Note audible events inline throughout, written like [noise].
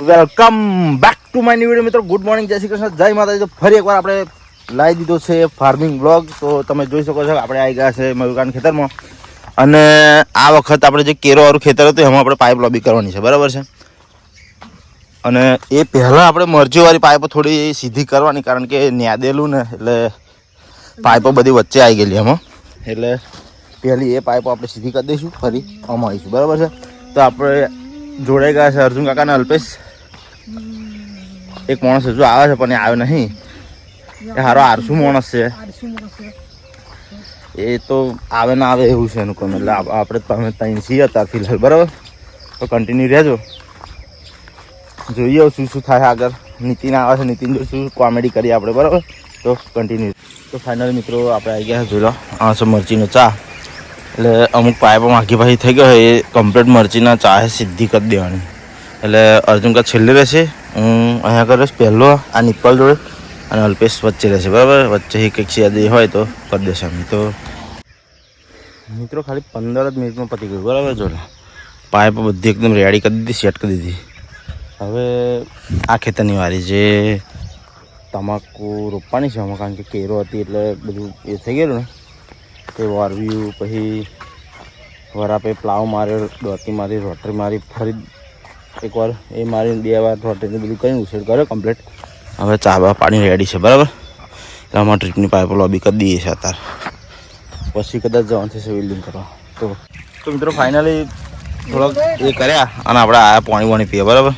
Welcome back to my new મિત્રો. Good morning જય શ્રી કૃષ્ણ. જય માતાજી. તો ફરી એકવાર આપણે લાવી દીધો છે ફાર્મિંગ બ્લોગ તો તમે જોઈ શકો છો, આપણે આવી ગયા છે મયુકાન ખેતરમાં. અને આ વખત આપણે જે કેરોવાળું ખેતર હતું, એમાં આપણે પાઇપ લોબી કરવાની છે. બરાબર છે? અને એ પહેલાં આપણે મરજીવાળી પાઇપો થોડી સીધી કરવાની, કારણ કે ન્યાદેલું ને, એટલે પાઇપો બધી વચ્ચે આવી ગયેલી એમાં એટલે પહેલી એ પાઇપો આપણે સીધી કરી દઈશું, ફરી આવીશું. બરાબર છે? તો આપણે જોડાઈ ગયા છે અર્જુન કાકાના અલ્પેશ. એક માણસ હજુ આવે છે, પણ એ આવ્યો નહીં. એ હારો આરસુ માણસ છે. એ તો આવે ના આવે એવું છે એનું કામ. એટલે આપણે તમે ત્યાં છીએ અત્યારે ફિલહાલ, બરાબર? તો કન્ટિન્યુ રહેજો. જોઈએ શું શું થાય આગળ. નીતિન આવે છે, નીતિન જો શું કોમેડી કરીએ આપણે, બરાબર? તો કન્ટિન્યુ તો ફાઇનલ મિત્રો, આપણે આવી ગયા જોઈ લો, આ છે મરચીનો ચા. એટલે અમુક પાઇપો માખી ભાઈ થઈ ગયો એ કમ્પ્લીટ મરચીના ચા છે, સીધી કરી દેવાની. એટલે અર્જુન કા છેલ્લે રહેશે? અહીંયા કરીશ પહેલો, આ નિપલ જોડે અને અલ્પેશ વચ્ચે રહેશે, બરાબર? વચ્ચે કંઈક યાદી હોય તો કરી દેશે અમે તો મિત્રો, ખાલી પંદર જ મિનિટમાં પતી ગયું, બરાબર? જો પાઇપ બધી એકદમ રેડી કરી દીધી, સેટ કરી દીધી. હવે આ ખેતરની વારી જે તમાકુ રોપવાની છે આમાં, કારણ કે કેરો હતી એટલે બધું એ થઈ ગયેલું ને. તે વારવ્યું, પછી વરાપે પ્લાવ માર્યો દોતી મારી, રોટરી મારી, ફરી એકવાર એ મારી બે વાર રોટરીને બધું કંઈ ઉછેર કર્યો કમ્પ્લીટ હવે ચા બા પાણી રેડી છે બરાબર? એટલે અમારા ટ્રીપની પાઇપ લોબી કરી દઈએ છે અત્યારે. પછી કદાચ જવાનું થશે વેલ્ડિંગ કરવા. તો તો મિત્રો ફાઇનલી થોડોક એ કર્યા અને આપણે આ પાણી વાણી પીએ બરાબર?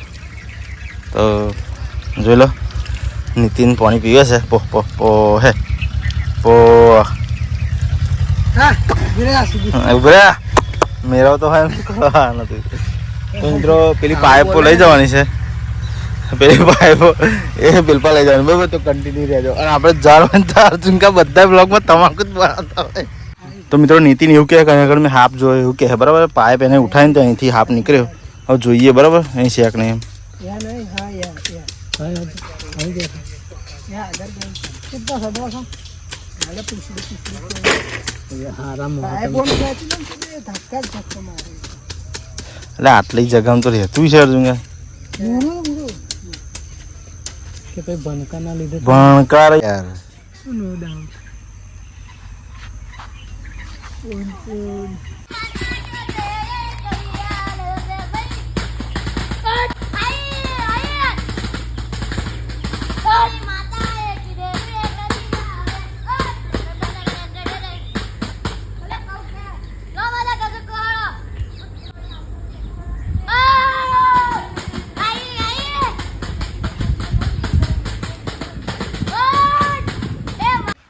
તો જોઈ લો નીતિન પાણી પીવે છે. પો પો પો હે. પો. ઉભરા મેળવ તો હોય [laughs] નથી. તો મિત્રો પેલી પાઇપો લઈ જવાની છે. પેલી પાઇપો એ બિલપા લઈ જવાની. બરાબર તો કન્ટિન્યુ રહેજો. અને આપણે જાર અર્જુન કા બધા બ્લોગમાં તમાકુ જ બનાવતા હોય. તો મિત્રો નીતિન એવું કહે કે અહીં આગળ મેં હાફ જોયો એવું કહે. બરાબર પાઇપ એને ઉઠાવીને તો અહીંથી હાફ નીકળ્યો. હવે જોઈએ બરાબર? અહીં શેક નહીં એમ. એટલે આટલી જગ્યામાં તો રહેતું છે અર્જુન કા કે ભાઈ ભણકાના લીધે ભણકાર યાર. નો ડાઉટ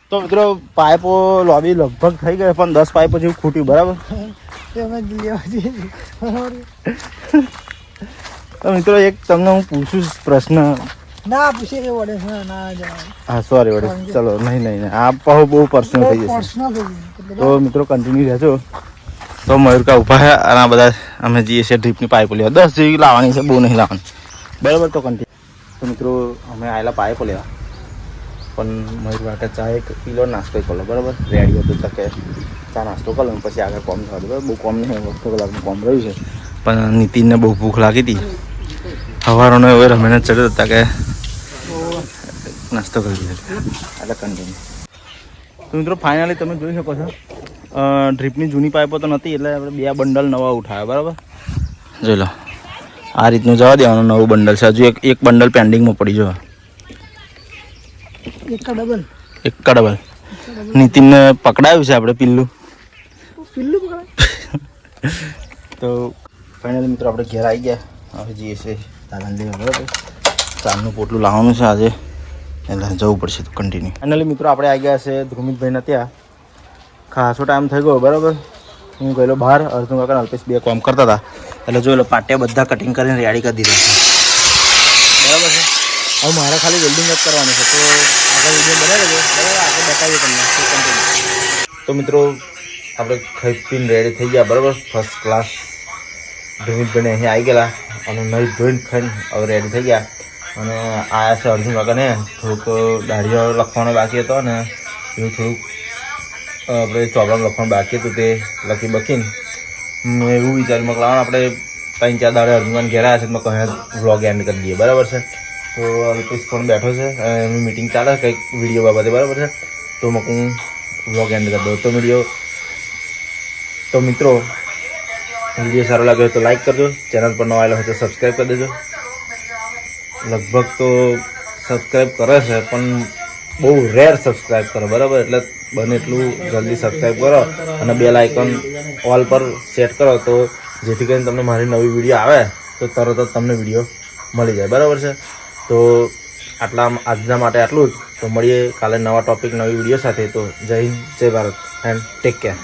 તો મિત્રો પાઇપો લોબી લગભગ થઈ ગઈ પણ દસ પાઇપો જેવું ખૂટ્યું બરાબર? તો મિત્રો એક તમને હું પૂછું પ્રશ્ન. ના પૂછી કે વડે. હા ના હા સોરી વડે. ચલો નહીં નહીં. આ બહુ બહુ પર્સનલ થઈ જશે. તો મિત્રો કન્ટિન્યુ રહેજો. તો મયુરકા ઊભા છે અને આ બધા અમે જઈએ છીએ ડ્રીપની પાઇપો લેવા. દસ જેવી લાવવાની છે બહુ નહીં લાવવાની. બરાબર તો કન્ટિન્યુ તો મિત્રો અમે આવેલા પાઇપો લેવા. પણ મયુર માટે ચા એક કિલો નાસ્તો કરી બરાબર? રેડી હતું તો કે ચા નાસ્તો કરો ને પછી આગળ કોમ થવા બરાબર? બહુ કોમ નહીં વખતો કલાકનું કોમ રહ્યું છે. પણ નીતિનને બહુ ભૂખ લાગી હતી. સવારોને હવે રમેને ચડ્યો હતા કે નાસ્તો કરી દીધો એટલે કન્ટિન્યુ તો મિત્રો ફાઇનલી તમે જોઈ શકો છો ડ્રીપની જૂની પાઇપો તો નથી, એટલે આપણે બે બંડલ નવા ઉઠાવ્યા, બરાબર? જોઈ લો. આ રીતનું જવા દેવાનું, નવું બંડલ છે. હજુ એક એક બંડલ પેન્ડિંગમાં પડી જવા. એક ડબલ. એક કડબલ નીતિનને પકડાયું છે આપણે પિલ્લું. પિલ્લું પકડાય? તો ફાઇનલી મિત્રો આપણે ઘેર આવી ગયા. હવે જઈએ દાદાને બરાબર? ચારનું પોટલું લાવવાનું છે આજે. એટલે જવું પડશે તો કન્ટિન્યુ ફાઇનલી મિત્રો આપણે આવી ગયા છે ધ્રુમિતભાઈના ત્યાં. ખાસો ટાઈમ થઈ ગયો બરાબર? હું ગયેલો બહાર. અર્જુન કાકા અલ્પેશ બે કામ કરતા હતા. એટલે જોયેલો પાટિયા બધા કટિંગ કરીને રેડી કરી દીધા. છે હવે મારે ખાલી વેલ્ડિંગ જ કરવાનું છે, તો આગળ વીડિયો બનાવી લેજો બરાબર, આગળ બતાવીએ તમને તો મિત્રો, આપણે ખાઈ રેડી થઈ ગયા, બરાબર? ફર્સ્ટ ક્લાસ ધ્રુમિતભાઈને અહીં આવી ગયેલા અને નહીં ધોઈને ખાઈને હવે રેડી થઈ ગયા. અને આયા છે અર્જુન કાકાને, થોડુંક દાઢીઓ લખવાનો બાકી હતો ને એવું થોડુંક આપણે ચોપડામાં લખવાનું બાકી હતું તે લખી બખીને. મેં એવું વિચાર્યું મકલાવાનું આપણે ત્રણ ચાર દાડે અર્જુન ઘેરા છે, તો કહે વ્લોગ એન્ડ કરી દઈએ. બરાબર છે? તો અલ્પેશ પણ બેઠો છે એમની મિટિંગ ચાલે કંઈક વીડિયો બાબતે, બરાબર છે? તો મક હું વ્લોગ એન્ડ કરી દઉં. તો વીડિયો તો મિત્રો વીડિયો સારો લાગ્યો હોય તો લાઈક કરજો. ચેનલ પર નવા આવેલો હોય તો સબસ્ક્રાઈબ કરી દેજો. લગભગ તો સબસ્ક્રાઈબ કરે છે, પણ બહુ રેર સબસ્ક્રાઈબ કરો, બરાબર? એટલે બને એટલું જલ્દી સબસ્ક્રાઈબ કરો અને બેલ આઇકન ઓલ પર સેટ કરો. તો જેથી કરીને તમને મારી નવી વીડિયો આવે, તો તરત જ તમને વીડિયો મળી જાય, બરાબર છે? તો આટલા આજના માટે આટલું જ. તો મળીએ કાલે નવા ટોપિક નવી વીડિયો સાથે. તો જય હિન્દ, જય ભારત. And take care